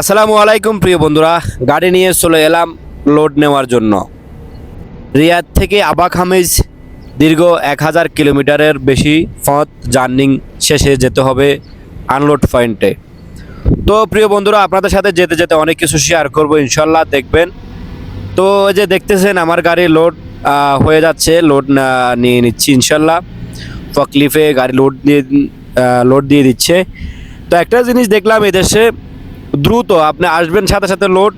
আসসালামু আলাইকুম, প্রিয় বন্ধুরা। গাড়ি নিয়ে চলে এলাম লোড নেওয়ার জন্য। রিয়াদ থেকে আবাক হামিজ দীর্ঘ এক হাজার কিলোমিটারের বেশি পথ জার্নিং শেষে যেতে হবে আনলোড পয়েন্টে। তো, প্রিয় বন্ধুরা, আপনাদের সাথে যেতে যেতে অনেক কিছু শেয়ার করব ইনশাল্লাহ দেখবেন। তো যে দেখতেছেন, আমার গাড়ি লোড হয়ে যাচ্ছে লোড নিয়ে নিচ্ছি ইনশাল্লাহ ফকলিফে গাড়ি লোড দিয়ে লোড দিয়ে দিচ্ছে। তো, একটা জিনিস দেখলাম এদেশে দ্রুত আপনি আসবেন সাথে সাথে লোড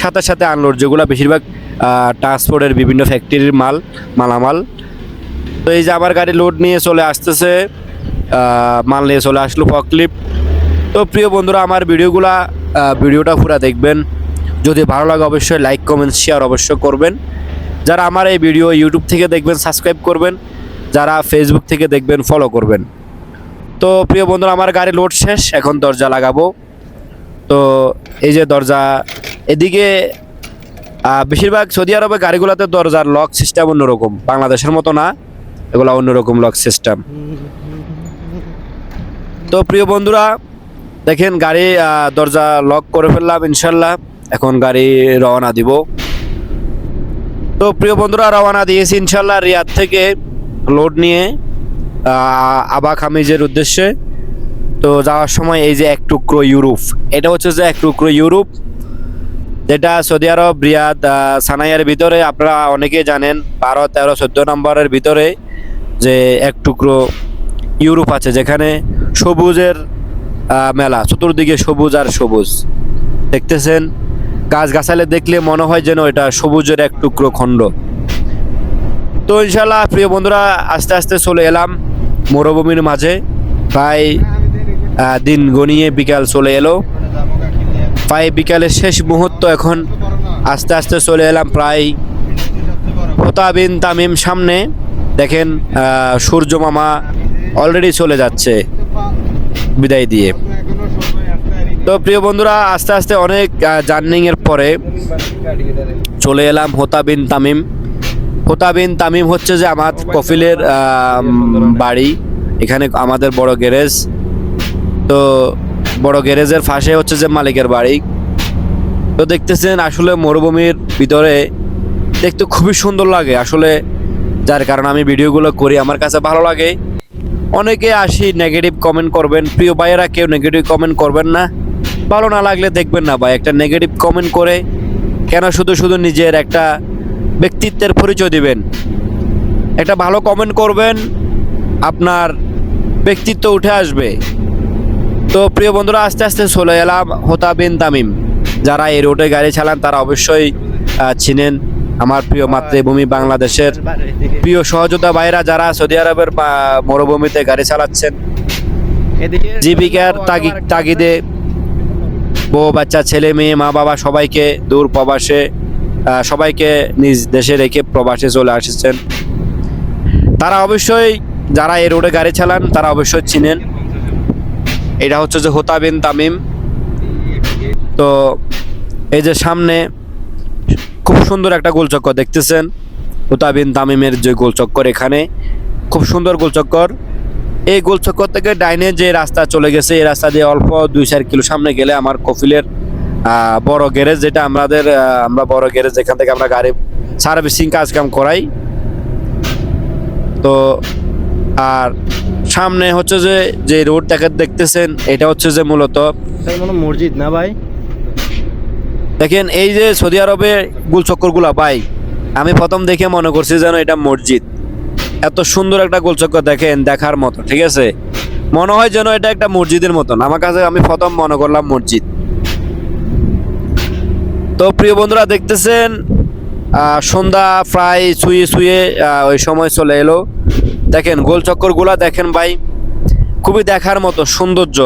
সাথে সাথে আনলোড যেগুলো বেশিরভাগ ট্রান্সপোর্টের বিভিন্ন ফ্যাক্টরির মাল, মালামাল। তো এই যে আমার গাড়ি লোড নিয়ে চলে আসতেছে মাল নিয়ে চলে আসলো ফকলিপ তো প্রিয় বন্ধুরা, আমার ভিডিওগুলা ভিডিওটা পুরো দেখবেন। যদি ভালো লাগে অবশ্যই লাইক কমেন্ট শেয়ার অবশ্যই করবেন। যারা আমার এই ভিডিও ইউটিউব থেকে দেখবেন সাবস্ক্রাইব করবেন। যারা ফেসবুক থেকে দেখবেন ফলো করবেন। তো প্রিয় বন্ধুরা, আমার গাড়ি লোড শেষ, এখন দরজা লাগাবো। তো এই যে দরজা এদিকে বেশিরভাগ সৌদি আরবে গাড়িগুলোতে দরজার লক সিস্টেম অন্যরকম। বাংলাদেশের মতো না এগুলো অন্যরকম লক সিস্টেম তো প্রিয় বন্ধুরা দেখেন গাড়ি দরজা লক করে ফেললাম ইনশাল্লাহ এখন গাড়ি রওনা দিব। তো প্রিয় বন্ধুরা রওনা দিয়েছি ইনশাল্লাহ রিয়াদ থেকে লোড নিয়ে আহ, আবাক হামিজের উদ্দেশ্যে। তো যাওয়ার সময় এই যে এক টুকরো ইউরোপ, এটা হচ্ছে যে এক টুকরো ইউরোপ, যেটা সৌদি আরব, রিয়াদ সানাইয়ের ভিতরে, আপনারা অনেকেই জানেন, বারো, তেরো, চোদ্দ নম্বরের ভিতরে যে এক টুকরো ইউরোপ আছে, যেখানে সবুজের মেলা, চতুর্দিকে সবুজ আর সবুজ। দেখতেছেন গাছ গাছালে দেখলে মনে হয় যেন এটা সবুজের এক টুকরো খণ্ড। তো ইনশাল্লাহ প্রিয় বন্ধুরা, আস্তে আস্তে চলে এলাম মরুভূমির মাঝে। প্রায় দিন গনিয়ে বিকাল চলে এলো। প্রায় বিকালের শেষ মুহূর্ত এখন আস্তে আস্তে চলে এলাম প্রায় বিন তামিম সামনে। দেখেন সূর্য মামা অলরেডি চলে যাচ্ছে বিদায় দিয়ে। তো প্রিয় বন্ধুরা, আস্তে আস্তে অনেক জার্নিংয়ের পরে চলে এলাম বিন তামিম। বিন তামিম হচ্ছে যে আমার কফিলের বাড়ি, এখানে আমাদের বড় গ্যারেজ। তো বড় গ্যারেজের পাশে হচ্ছে যে মালিকের বাড়ি। তো দেখতেছেন আসলে মরুভূমির ভিতরে দেখতে খুবই সুন্দর লাগে। আসলে যার কারণে আমি ভিডিওগুলো করি, আমার কাছে ভালো লাগে। অনেকে আসি নেগেটিভ কমেন্ট করবেন, প্রিয় ভাইয়েরা কেউ নেগেটিভ কমেন্ট করবেন না। ভালো না লাগলে দেখবেন না ভাই, একটা নেগেটিভ কমেন্ট করে কেন শুধু শুধু নিজের একটা ব্যক্তিত্বের পরিচয় দিবেন? একটা ভালো কমেন্ট করবেন, আপনার ব্যক্তিত্ব উঠে আসবে। তো প্রিয় বন্ধুরা, আস্তে আস্তে চলে এলাম হোতা বিন তামিম। যারা এই রোডে গাড়ি চালান, তারা অবশ্যই চিনেন আমার প্রিয় মাতৃভূমি বাংলাদেশের। প্রিয় সহযোদ্ধা ভাইরা যারা সৌদি আরবের মরুভূমিতে গাড়ি চালাচ্ছেন। জীবিকার তাগি, তাগিদে বউ, বাচ্চা, ছেলে, মেয়ে, মা, বাবা সবাইকে দূর প্রবাসে সবাইকে নিজ দেশে রেখে প্রবাসে চলে আসছেন। তারা অবশ্যই, যারা এই রোডে গাড়ি চালান, তারা অবশ্যই চিনেন। এটা হচ্ছে যে হোতা বিন তামিম। তো এই যে সামনে খুব সুন্দর একটা গোলচক্কর দেখতেছেন, হোতা বিন তামিমের যে গোলচক্কর এখানে। খুব সুন্দর গোলচক্কর। এই গোলচক্কর থেকে ডাইনে যে রাস্তা চলে গেছে, এই রাস্তা দিয়ে অল্প দুই চার কিলো সামনে গেলে আমার কফিলের বড় গ্যারেজ, যেটা আমাদের আমরা বড় গ্যারেজ, যেখান থেকে আমরা গাড়ি সার্ভিসিং কাজ কাম করাই। তো, আর সামনে হচ্ছে যে যে রোডটাকে দেখতেছেন এটা হচ্ছে যে মূলত। মসজিদ না ভাই? দেখেন এই যে সৌদি আরবে গোলচক্করগুলা ভাই আমি প্রথম দেখে মনে করছি যেন এটা মসজিদ। এত সুন্দর একটা গোলচক্কর দেখেন দেখার মতো ঠিক আছে? মনে হয় যেন এটা একটা মসজিদের মতন। আমার কাছে আমি প্রথম মনে করলাম মসজিদ। তো প্রিয় বন্ধুরা দেখতেছেন সন্ধ্যা প্রায় ছুঁয়ে আহ, ওই সময় চলে এলো। দেখেন গোলচক্করগুলা দেখেন ভাই, খুবই দেখার মতো সৌন্দর্য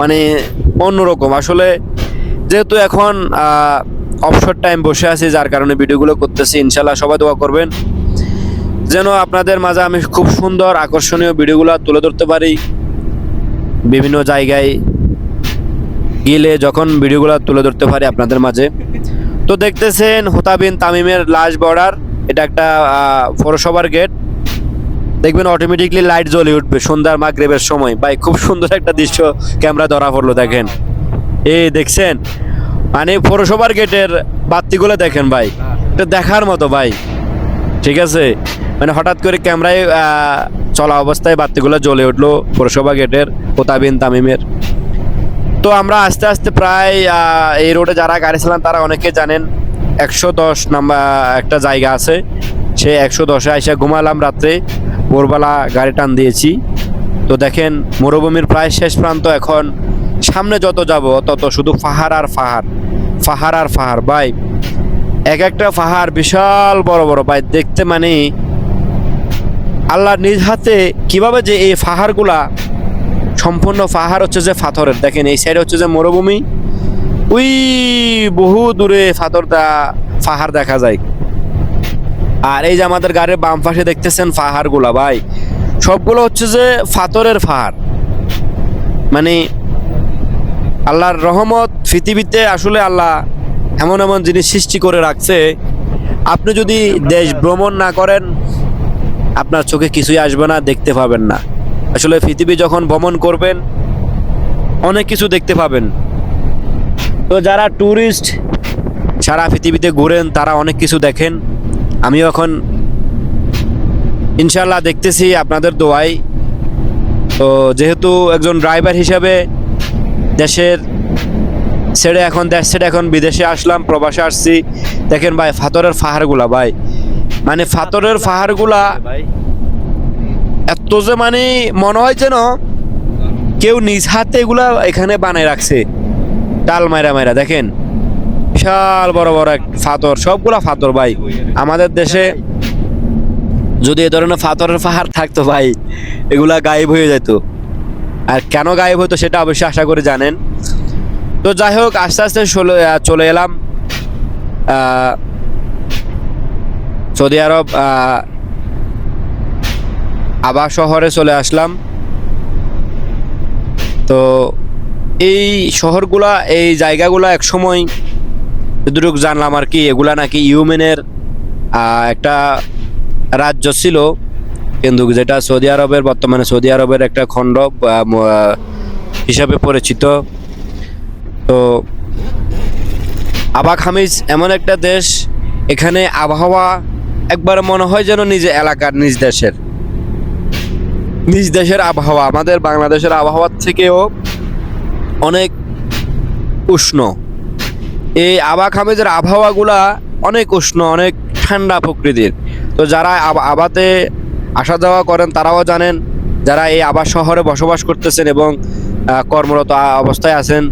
মানে অন্যরকম। আসলে যেহেতু এখন অবসর টাইম বসে আছি, যার কারণে ভিডিওগুলো করতেছি, ইনশাল্লাহ সবাই দোয়া করবেন। যেন আপনাদের মাঝে আমি খুব সুন্দর, আকর্ষণীয় ভিডিওগুলো তুলে ধরতে পারি। বিভিন্ন জায়গায় গেলে যখন ভিডিওগুলো তুলে ধরতে পারি আপনাদের মাঝে। তো দেখতেছেন হোতাবিন তামিমের লাশ বর্ডার, এটা একটা পৌরসভার গেট দেখবেন অটোমেটিকলি লাইট জ্বলে উঠবে, সন্ধ্যার মাগরেবের সময়। ভাই, খুব সুন্দর একটা দৃশ্য ক্যামেরা ধরা পড়ল, দেখেন। এই দেখছেন? মানে পৌরসভার গেটের বাতিগুলো দেখেন, ভাই। এটা দেখার মতো, ভাই। ঠিক আছে? মানে হঠাৎ করে ক্যামেরায় চলা অবস্থায় বাতিগুলো জ্বলে উঠল পৌরসভা গেটের, কোতাবিন তামিমের। তো আমরা আস্তে আস্তে প্রায় এই রোডে যারা গাড়ি চালান, তারা অনেকে জানেন, একশো দশ নাম্বার একটা জায়গা আছে। সে একশো দশে আইসা ঘুমালাম রাত্রে। ভোরবেলা গাড়ি টান দিয়েছি। তো দেখেন, মরুভূমির প্রায় শেষ প্রান্ত এখন। সামনে যত যাব, তত শুধু পাহাড় আর পাহাড় পাহাড় আর পাহাড় ভাই। এক একটা পাহাড় বিশাল বড় বড়, ভাই, দেখতে মানে আল্লাহ নিজ হাতে কীভাবে যে এই পাহাড়গুলা সম্পূর্ণ পাহাড় হচ্ছে যে পাথরের দেখেন, এই সাইডে হচ্ছে যে মরুভূমি। ওই বহু দূরে পাথরটা পাহাড় দেখা যায়। আর এই যে আমাদের গাড়ির বাম পাশে দেখতেছেন পাহাড়গুলা ভাই। সবগুলো হচ্ছে যে ফাতরের পাহাড় মানে আল্লাহর রহমত পৃথিবীতে আসলে আল্লাহ এমন এমন জিনিস সৃষ্টি করে রাখছে। আপনি যদি দেশ ভ্রমণ না করেন, আপনার চোখে কিছুই আসবে না, দেখতে পাবেন না। আসলে পৃথিবী যখন ভ্রমণ করবেন, অনেক কিছু দেখতে পাবেন। তো যারা ট্যুরিস্ট সারা পৃথিবীতে ঘুরেন, তারা অনেক কিছু দেখেন। আমিও এখন ইনশাল্লাহ দেখতেছি আপনাদের দোয়াই তো যেহেতু একজন ড্রাইভার হিসাবে দেশের ছেড়ে এখন দেশ ছেড়ে এখন বিদেশে আসলাম, প্রবাসে আসছি, দেখেন ভাই, ফাতরের পাহাড়গুলা ভাই। মানে ফাতরের ভাই এত যে মানে মনে হয় যেন কেউ নিজ হাতে এগুলা এখানে বানায় রাখছে, টাল মাইরা মাইরা, দেখেন। বিশাল বড় বড় এক ফাতর, সবগুলা ফাতর ভাই। আমাদের দেশে যদি এ ধরনের ফাতরের পাহাড় থাকতো ভাই, এগুলা গায়েব হয়ে যেত। আর কেন গায়েব হতো সেটা অবশ্যই আশা করে জানেন। তো যাই হোক, আস্তে আস্তে চলে এলাম। সৌদি আরব আবার শহরে চলে আসলাম। তো এই শহরগুলা, এই জায়গাগুলা এক সময় যতটুকু জানলাম আর কি, এগুলা নাকি ইউমেনের একটা রাজ্য ছিল। কিন্তু যেটা সৌদি আরবের, বর্তমানে সৌদি আরবের একটা খণ্ড হিসাবে পরিচিত। তো, আবাক হামিজ এমন একটা দেশ, এখানে আবহাওয়া একবার মনে হয় যেন নিজ এলাকার, নিজ দেশের। নিজ দেশের আবহাওয়া, আমাদের বাংলাদেশের আবহাওয়ার থেকেও অনেক উষ্ণ। এই আবাক খামেজের আবহাওয়াগুলা অনেক উষ্ণ, অনেক ঠান্ডা প্রকৃতির। তো যারা আবাতে আসা যাওয়া করেন, তারাও জানেন, যারা এই আবাস শহরে বসবাস করতেছেন এবং কর্মরত অবস্থায় আছেন,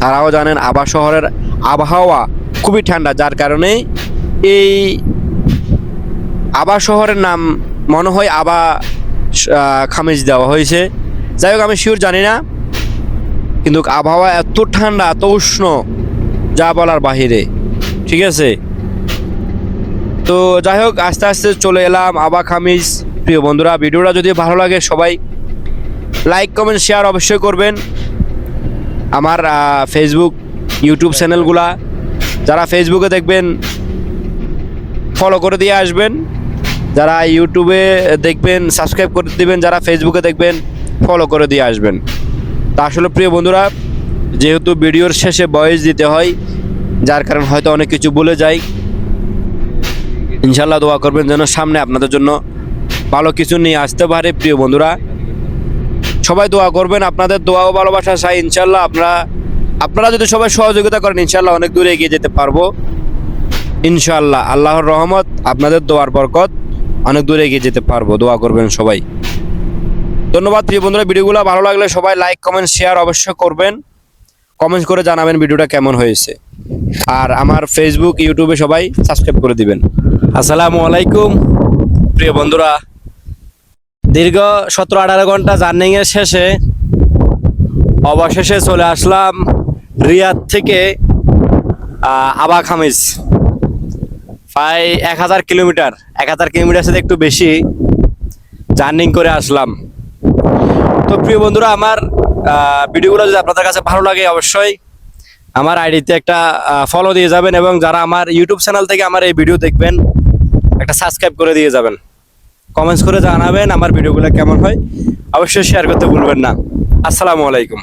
তারাও জানেন আবাস শহরের আবহাওয়া খুবই ঠান্ডা, যার কারণে এই আবা শহরের নাম মনে হয় আবা খামিজ দেওয়া হয়েছে। যাই হোক, আমি শিওর জানি না, কিন্তু আবহাওয়া এত ঠান্ডা, এত উষ্ণ যা বলার বাহিরে, ঠিক আছে? তো যাই হোক, আস্তে আস্তে চলে এলাম আবা খামিজ। প্রিয় বন্ধুরা, ভিডিওটা যদি ভালো লাগে সবাই লাইক, কমেন্ট, শেয়ার অবশ্যই করবেন। আমার ফেসবুক ইউটিউব চ্যানেলগুলা, যারা ফেসবুকে দেখবেন ফলো করে দিয়ে আসবেন। যারা ইউটিউবে দেখবেন সাবস্ক্রাইব করে দিবেন, যারা ফেসবুকে দেখবেন ফলো করে দিয়ে আসবেন। তা আসলে, প্রিয় বন্ধুরা যেহেতু ভিডিওর শেষে বয়স দিতে হয়, যার কারণে হয়তো অনেক কিছু বলে যাই। ইনশাল্লাহ দোয়া করবেন যেন সামনে আপনাদের জন্য ভালো কিছু নিয়ে আসতে পারে, প্রিয় বন্ধুরা। সবাই দোয়া করবেন, আপনাদের দোয়া ও ভালোবাসা চাই ইনশাল্লাহ আপনারা আপনারা যদি সবাই সহযোগিতা করেন ইনশাল্লাহ অনেক দূরে এগিয়ে যেতে পারব। ইনশাল্লাহ আল্লাহর রহমত, আপনাদের দোয়ার বরকত, অনেক দূরে এগিয়ে যেতে পারব। দোয়া করবেন সবাই। ধন্যবাদ, প্রিয় বন্ধুরা। ভিডিওগুলো ভালো লাগলে সবাই লাইক কমেন্ট শেয়ার অবশ্যই করবেন। কমেন্ট করে জানাবেন ভিডিওটা কেমন হয়েছে। আর আমার ফেসবুক ইউটিউবে সবাই সাবস্ক্রাইব করে দিবেন। আসসালামু আলাইকুম। প্রিয় বন্ধুরা, দীর্ঘ সতেরো আঠারো ঘণ্টা জার্নিংয়ের শেষে অবশেষে চলে আসলাম রিয়াদ থেকে আবা খামিজ। প্রায় এক হাজার কিলোমিটার, এক হাজার কিলোমিটার সাথে একটু বেশি জার্নিং করে আসলাম। তো প্রিয় বন্ধুরা, আমার ভিডিওগুলো যদি আপনাদের কাছে ভালো লাগে অবশ্যই আমার আইডিতে একটা ফলো দিয়ে যাবেন এবং যারা আমার ইউটিউব চ্যানেল থেকে আমার এই ভিডিও দেখবেন, একটা সাবস্ক্রাইব করে দিয়ে যাবেন। কমেন্টস করে জানাবেন আমার ভিডিওগুলো কেমন হয়। অবশ্যই শেয়ার করতে ভুলবেন না। আসসালামু আলাইকুম।